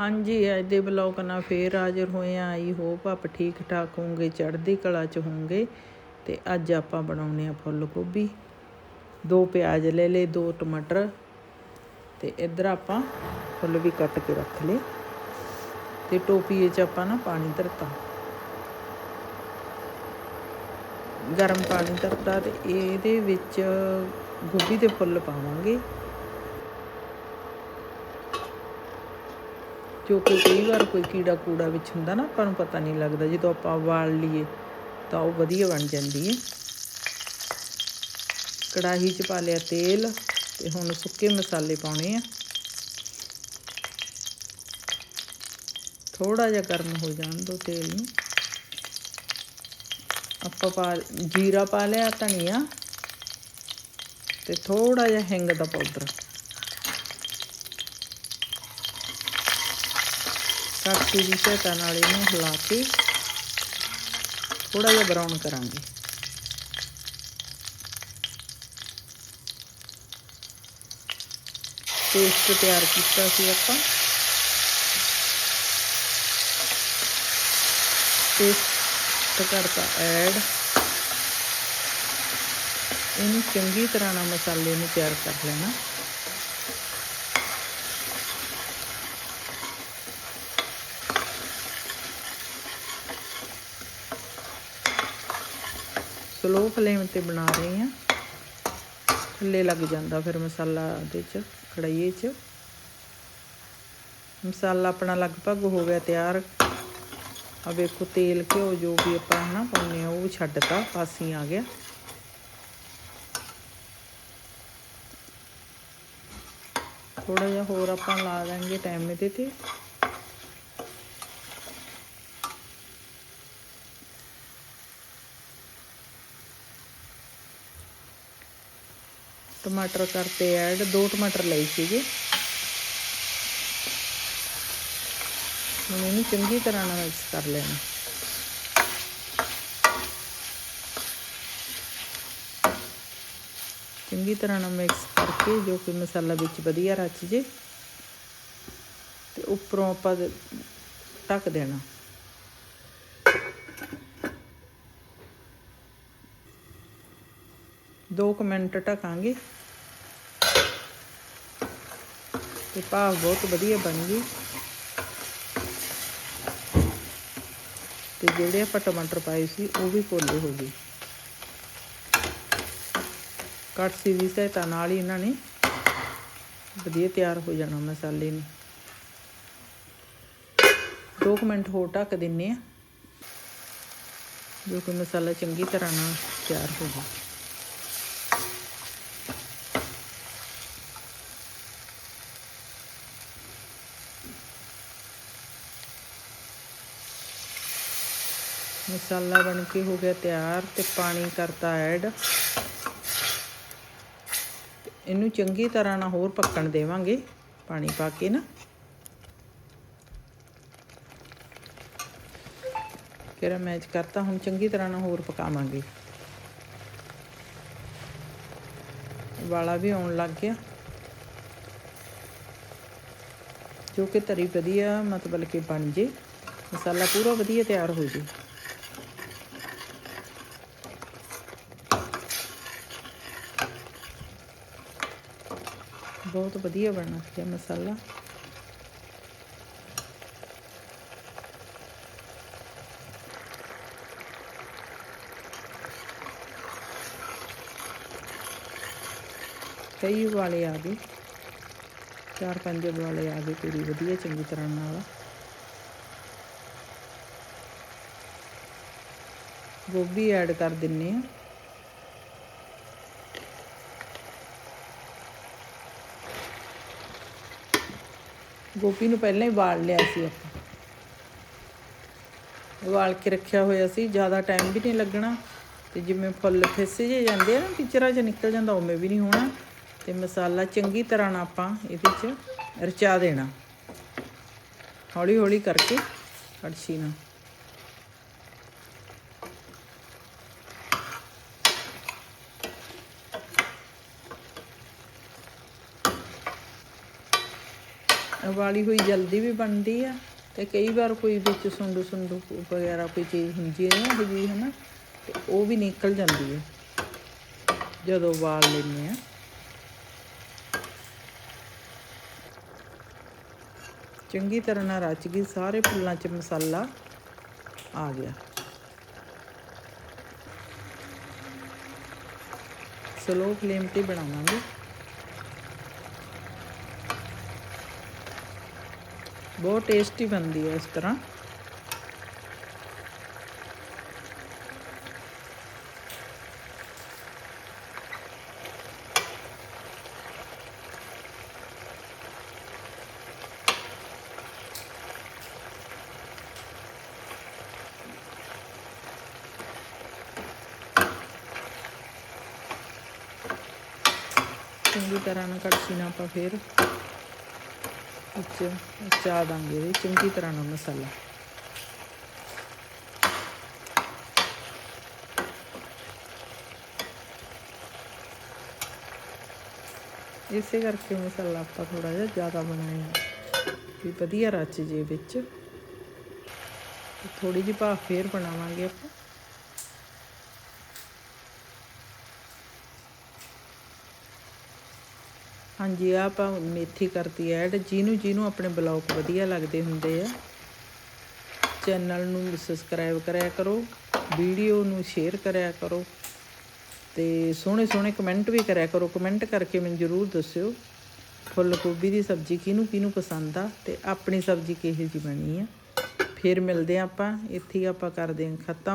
ਹਾਂਜੀ ਅੱਜ ਦੇ ਬਲੌਗ ਨਾਲ ਫੇਰ ਹਾਜ਼ਰ ਹੋਏ ਆ। ਆਈ ਹੋਪ ਆਪ ਠੀਕ ਠਾਕ ਹੋਵੋਗੇ, ਚੜ੍ਹਦੀ ਕਲਾ ਚ ਹੋਵੋਗੇ। ਤੇ ਅੱਜ ਆਪਾਂ ਬਣਾਉਣੇ ਆ ਫੁੱਲ ਗੋਭੀ। ਦੋ ਪਿਆਜ਼ ਲੈ ਲਏ, ਦੋ ਟਮਾਟਰ। ਤੇ ਇੱਧਰ ਆਪਾਂ ਫੁੱਲ ਵੀ ਕੱਟ ਕੇ ਰੱਖ ਲਏ। ਤੇ ਟੋਪੀਏ ਚ ਆਪਾਂ ਨਾ ਪਾਣੀ ਧਰਤਾ। ਗਰਮ ਪਾਣੀ ਧਰਤਾ ਤੇ ਇਹਦੇ ਵਿੱਚ ਗੋਭੀ ਦੇ ਫੁੱਲ ਪਾਵਾਂਗੇ। ਜੋ ਕਿ ਕਈ ਵਾਰ ਕੋਈ ਕੀੜਾ ਕੂੜਾ ਵਿੱਚ ਹੁੰਦਾ ਨਾ, ਆਪਾਂ ਨੂੰ ਪਤਾ ਨਹੀਂ ਲੱਗਦਾ। ਜਦੋਂ ਆਪਾਂ ਉਬਾਲ ਲਈਏ, ਤਾਂ ਉਹ ਵਧੀਆ ਬਣ ਜਾਂਦੀ ਹੈ ਕੜਾਹੀ 'ਚ ਪਾ ਲਿਆ ਤੇਲ ਤੇ ਹੁਣ ਸੁੱਕੇ ਮਸਾਲੇ ਪਾਉਣੇ ਆ। ਥੋੜਾ ਜਿਹਾ ਗਰਮ ਹੋ ਜਾਣ ਦੋ ਤੇਲ ਨੂੰ। ਆਪਾਂ ਪਾ, ਜੀਰਾ ਪਾ ਲਿਆ ਧਨੀਆ ਤੇ ਥੋੜਾ ਜਿਹਾ ਹਿੰਗ ਦਾ ਪਾਊਡਰ। ਕੜਛੀ ਦੀ ਸਹਾਇਤਾ ਨਾਲ ਇਹਨੂੰ ਹਿਲਾ ਕੇ ਥੋੜਾ ਜਿਹਾ ਬਰਾਊਨ ਕਰਾਂਗੇ। ਪੇਸਟ ਤਿਆਰ ਕੀਤਾ ਸੀ ਆਪਾਂ। ਪੇਸਟ ਕਰਤਾ ਐਡ ਇਹਨੂੰ ਚੰਗੀ ਤਰ੍ਹਾਂ ਨਾਲ ਮਸਾਲੇ ਨੂੰ ਤਿਆਰ ਕਰ ਲੈਣਾ। ਸਲੋ ਫਲੇਮ ਤੇ ਬਣਾ ਰਹੇ ਹਾਂ। ਥੱਲੇ ਲੱਗ ਜਾਂਦਾ ਫਿਰ ਮਸਾਲਾ ਉਹਦੇ ਚ ਕੜਾਈਏ ਚ। ਮਸਾਲਾ ਆਪਣਾ ਲਗਭਗ ਹੋ ਗਿਆ ਤਿਆਰ। ਆ ਵੇਖੋ ਤੇਲ ਘਿਓ ਜੋ ਵੀ ਆਪਾਂ ਨਾ ਪਾਉਂਦੇ ਆ ਉਹ ਛੱਡਤਾ, ਪਾਸੀ ਆ ਗਿਆ। ਥੋੜਾ ਜਿਹਾ ਹੋਰ ਆਪਾਂ ਲਾ ਦਾਂਗੇ ਟਾਈਮ ਇਹਦੇ ਤੇ। ਟਮਾਟਰ ਕਰਤੇ ਐਡ, ਦੋ ਟਮਾਟਰ ਲਏ ਸੀਗੇ। ਹੁਣ ਇਹਨੂੰ ਚੰਗੀ ਤਰ੍ਹਾਂ ਨਾਲ ਮਿਕਸ ਕਰ ਲੈਣਾ। ਚੰਗੀ ਤਰ੍ਹਾਂ ਨਾਲ ਮਿਕਸ ਕਰਕੇ ਜੋ ਕਿ ਮਸਾਲਾ ਵਿੱਚ ਵਧੀਆ ਰਚ ਜੇ, ਤੇ ਉੱਪਰੋਂ ਆਪਾਂ ਢੱਕ ਦੇਣਾ। ਦੋ ਕੁ ਮਿੰਟ ਢਕਾਂਗੇ। ਤੇ ਭਾਵ ਬਹੁਤ ਵਧੀਆ ਬਣ ਗਈ। ਤੇ ਜਿਹੜੇ ਆਪਾਂ ਟਮਾਟਰ ਪਾਏ ਸੀ, ਉਹ ਵੀ ਪੋਲੇ ਹੋ ਗਏ। ਕੜਛੀ ਦੀ ਸਹਾਇਤਾ ਨਾਲ ਹੀ ਇਹਨਾਂ ਨੇ ਵਧੀਆ ਤਿਆਰ ਹੋ ਜਾਣਾ ਮਸਾਲੇ ਨੇ। 2 ਮਿੰਟ ਹੋਰ ਢੱਕ ਦਿੰਨੇ ਆ। ਜੋ ਕਿ ਮਸਾਲਾ ਚੰਗੀ ਤਰ੍ਹਾਂ ਨਾਲ ਤਿਆਰ ਹੋ ਜਾਵੇ ਮਸਾਲਾ ਬਣ ਕੇ ਹੋ ਗਿਆ ਤਿਆਰ ਤੇ ਪਾਣੀ ਕਰਤਾ ਐਡ। ਇਹਨੂੰ ਚੰਗੀ ਤਰ੍ਹਾਂ ਨਾਲ ਹੋਰ ਪੱਕਣ ਦੇਵਾਂਗੇ, ਪਾਣੀ ਪਾ ਕੇ ਨਾ। ਕਿਹੜਾ ਮੈਚ ਕਰਤਾ, ਹੁਣ ਚੰਗੀ ਤਰ੍ਹਾਂ ਨਾਲ ਹੋਰ ਪਕਾਵਾਂਗੇ। ਵਾਲਾ ਵੀ ਆਉਣ ਲੱਗ ਗਿਆ। ਜੋ ਕਿ ਤਰੀ ਵਧੀਆ, ਮਤਲਬ ਕਿ ਬਣ ਜੇ। ਮਸਾਲਾ ਪੂਰਾ ਵਧੀਆ ਤਿਆਰ ਹੋ ਜੇ। ਬਹੁਤ ਵਧੀਆ ਬਣਾ ਹੈ ਮਸਾਲਾ। ਕਈ ਵਾਲੇ ਆ ਗਏ। ਚਾਰ ਪੰਜ ਵਾਲੇ ਆ ਗਏ ਪੂਰੀ ਵਧੀਆ ਚੰਗੀ ਤਰ੍ਹਾਂ ਨਾਲ। ਗੋਭੀ ਐਡ ਕਰ ਦਿੰਨੇ ਆ। ਗੋਭੀ ਨੂੰ ਪਹਿਲਾਂ ਹੀ ਵਾਲ ਲਿਆ ਸੀ ਆਪਾਂ। ਵਾਲ ਕੇ ਰੱਖਿਆ ਹੋਇਆ ਸੀ, ਜ਼ਿਆਦਾ ਟਾਈਮ ਵੀ ਨਹੀਂ ਲੱਗਣਾ। ਤੇ ਜਿਵੇਂ ਫੁੱਲ ਫਿਸ ਜੇ ਜਾਂਦੇ ਆ ਨਾ ਟੀਚਰਾਂ 'ਚ ਨਿਕਲ ਜਾਂਦਾ, ਉਵੇਂ ਵੀ ਨਹੀਂ ਹੋਣਾ। ਤੇ ਮਸਾਲਾ ਚੰਗੀ ਤਰ੍ਹਾਂ ਨਾਲ ਆਪਾਂ ਇਹਦੇ 'ਚ ਰਚਾ ਦੇਣਾ। ਹੌਲੀ ਹੌਲੀ ਕਰਕੇ ਅੜਛੀ ਨਾਲ। ਉਬਾਲੀ ਹੋਈ ਜਲਦੀ ਵੀ ਬਣਦੀ ਆ ਤੇ ਕਈ ਵਾਰ ਕੋਈ ਵਿੱਚ ਸੁੰਡੂ ਸੁੰਡੂ ਵਗੈਰਾ ਕੋਈ ਚੀਜ਼ ਹੁੰਦੀ ਹੈ ਨਾ ਜੀ ਹਨਾ? ਤੇ ਉਹ ਵੀ ਨਿਕਲ ਜਾਂਦੀ ਹੈ ਜਦੋਂ ਉਬਾਲ ਲੈਂਦੇ ਆ। ਚੰਗੀ ਤਰ੍ਹਾਂ ਨਾਲ ਰਚ ਗਈ, ਸਾਰੇ ਫੁੱਲਾਂ 'ਚ ਮਸਾਲਾ ਆ ਗਿਆ। ਸਲੋ ਫਲੇਮ ਤੇ ਬਣਾਵਾਂਗੇ। ਬਹੁਤ ਟੇਸਟੀ ਬਣਦੀ ਹੈ ਇਸ ਤਰ੍ਹਾਂ ਚੰਗੀ ਤਰ੍ਹਾਂ ਨਾਲ ਕੜਛੀ ਨਾਲ ਆਪਾਂ ਫਿਰ ਵਿੱਚ ਚਾ ਦਾਂਗੇ ਇਹਦੇ, ਚੰਗੀ ਤਰ੍ਹਾਂ ਨਾਲ ਮਸਾਲਾ। ਇਸੇ ਕਰਕੇ ਮਸਾਲਾ ਆਪਾਂ ਥੋੜਾ ਜਿਹਾ ਜ਼ਿਆਦਾ ਬਣਾਇਆ। ਵੀ ਵਧੀਆ ਰਚ ਜੇ ਵਿੱਚ। ਥੋੜੀ ਜਿਹੀ ਭਾਫ ਫੇਰ ਬਣਾਵਾਂਗੇ ਆਪਾਂ। ਹਾਂਜੀ, ਆਹ ਆਪਾਂ ਮੇਥੀ ਕਰਤੀ ਐਡ। ਜਿਹਨੂੰ ਜਿਹਨੂੰ ਆਪਣੇ ਬਲੌਗ ਵਧੀਆ ਲੱਗਦੇ ਹੁੰਦੇ ਆ, ਚੈਨਲ ਨੂੰ ਸਬਸਕ੍ਰਾਈਬ ਕਰਿਆ ਕਰੋ, ਵੀਡੀਓ ਨੂੰ ਸ਼ੇਅਰ ਕਰਿਆ ਕਰੋ ਤੇ ਸੋਹਣੇ ਸੋਹਣੇ ਕਮੈਂਟ ਵੀ ਕਰਿਆ ਕਰੋ। ਕਮੈਂਟ ਕਰਕੇ ਮੈਨੂੰ ਜ਼ਰੂਰ ਦੱਸਿਓ ਫੁੱਲ ਗੋਭੀ ਦੀ ਸਬਜ਼ੀ ਕਿਹਨੂੰ ਕਿਹਨੂੰ ਪਸੰਦ ਆ ਤੇ ਆਪਣੀ ਸਬਜ਼ੀ ਕਿਹੋ ਜਿਹੀ ਬਣੀ ਆ। ਫਿਰ ਮਿਲਦੇ ਆ ਆਪਾਂ, ਇੱਥੇ ਆਪਾਂ ਕਰਦੇ ਹਾਂ ਖਤਮ।